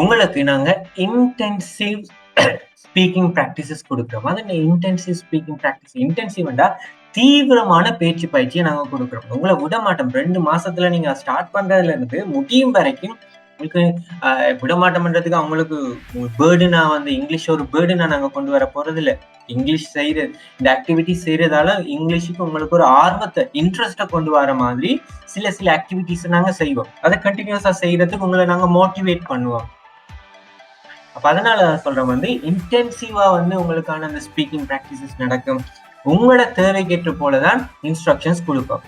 உங்களுக்கு நாங்கள் intensive speaking practices கொடுக்குறோம். அது இன்டென்சிவ் ஸ்பீக்கிங் ப்ராக்டிஸ் இன்டென்சிவ்ண்டா தீவிரமான பேச்சு பயிற்சியை நாங்கள் கொடுக்குறோம். உங்களை விட மாட்டோம் ரெண்டு மாசத்துல நீங்க ஸ்டார்ட் பண்றதுல இருந்து முடியும் வரைக்கும் உங்களுக்கு விடமாட்டம்ன்றதுக்கு அவங்களுக்கு பேர்டுனா வந்து இங்கிலீஷ் ஒரு பேர்டுனா நாங்கள் கொண்டு வர போறது இல்லை இங்கிலீஷ் செய்யற இந்த ஆக்டிவிட்டி செய்யறதால இங்கிலீஷுக்கு உங்களுக்கு ஒரு ஆர்வத்தை இன்ட்ரெஸ்ட்டை கொண்டு வர மாதிரி சில சில ஆக்டிவிட்டிஸ் நாங்கள் செய்வோம். அதை கண்டினியூஸா செய்யறதுக்கு உங்களை நாங்கள் மோட்டிவேட் பண்ணுவோம். அப்ப அதனால வந்து இன்டென்சிவா வந்து உங்களுக்கான அந்த ஸ்பீக்கிங் ப்ராக்டிசஸ் நடக்கும். உங்களோட தேவைக்கேற்ற போலதான் இன்ஸ்ட்ரக்ஷன்ஸ் கொடுப்போம்.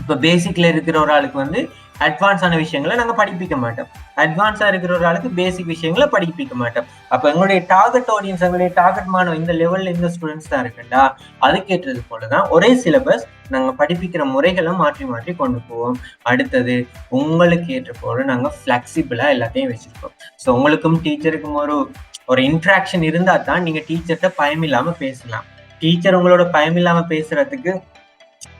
இப்போ பேசிக்ல இருக்கிற ஒரு ஆளுக்கு வந்து அட்வான்ஸான விஷயங்களை நாங்கள் படிப்பிக்க மாட்டோம். அட்வான்ஸா இருக்கிற ஒரு ஆளுக்கு பேசிக் விஷயங்களை படிப்பிக்க மாட்டோம். அப்போ எங்களுடைய டார்கெட் ஆடியன்ஸ் எங்களுடைய டார்கெட் மாணவ இந்த லெவல்ல இந்த ஸ்டூடெண்ட்ஸ் தான் இருக்குண்டா அதுக்கேற்றது போலதான் ஒரே சிலபஸ் நாங்கள் படிப்பிக்கிற முறைகளை மாற்றி மாற்றி கொண்டு போவோம். அடுத்தது உங்களுக்கு ஏற்ற போல நாங்கள் ஃப்ளெக்சிபிளாக எல்லாத்தையும் வச்சுருக்கோம். ஸோ உங்களுக்கும் டீச்சருக்கும் ஒரு ஒரு இன்ட்ராக்ஷன் இருந்தால் தான் நீங்கள் டீச்சர்கிட்ட பயம் இல்லாமல் பேசலாம். டீச்சர் உங்களோட பயம் இல்லாமல் பேசுறதுக்கு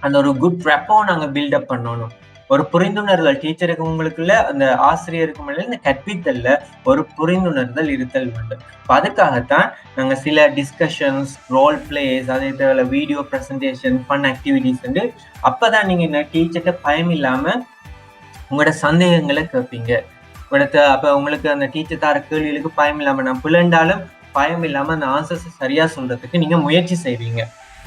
அந்த ஒரு குட் ரெப்போ நாங்கள் பில்டப் பண்ணணும். ஒரு புரிந்துணர்தல் டீச்சருக்கு உங்களுக்குள்ள அந்த ஆசிரியருக்கும் இடையில இந்த கற்பித்தல்ல ஒரு புரிந்துணர்தல் இருத்தல் வேண்டும் அதுக்காகத்தான் நாங்கள் சில டிஸ்கஷன்ஸ் ரோல் பிளேஸ் அதே தவிர வீடியோ ப்ரெசன்டேஷன் ஃபன் ஆக்டிவிட்டிஸ் வந்து அப்போதான் நீங்கள் என்ன டீச்சர்கிட்ட பயம் இல்லாமல் உங்களோட சந்தேகங்களை கேட்பீங்க உங்களோட அப்போ உங்களுக்கு அந்த டீச்சர் தர கேள்விகளுக்கு பயம் இல்லாமல் நான் புலண்டாலும் பயம் இல்லாமல் அந்த ஆன்சர்ஸ் சரியாக சொல்கிறதுக்கு நீங்கள் முயற்சி செய்வீங்க.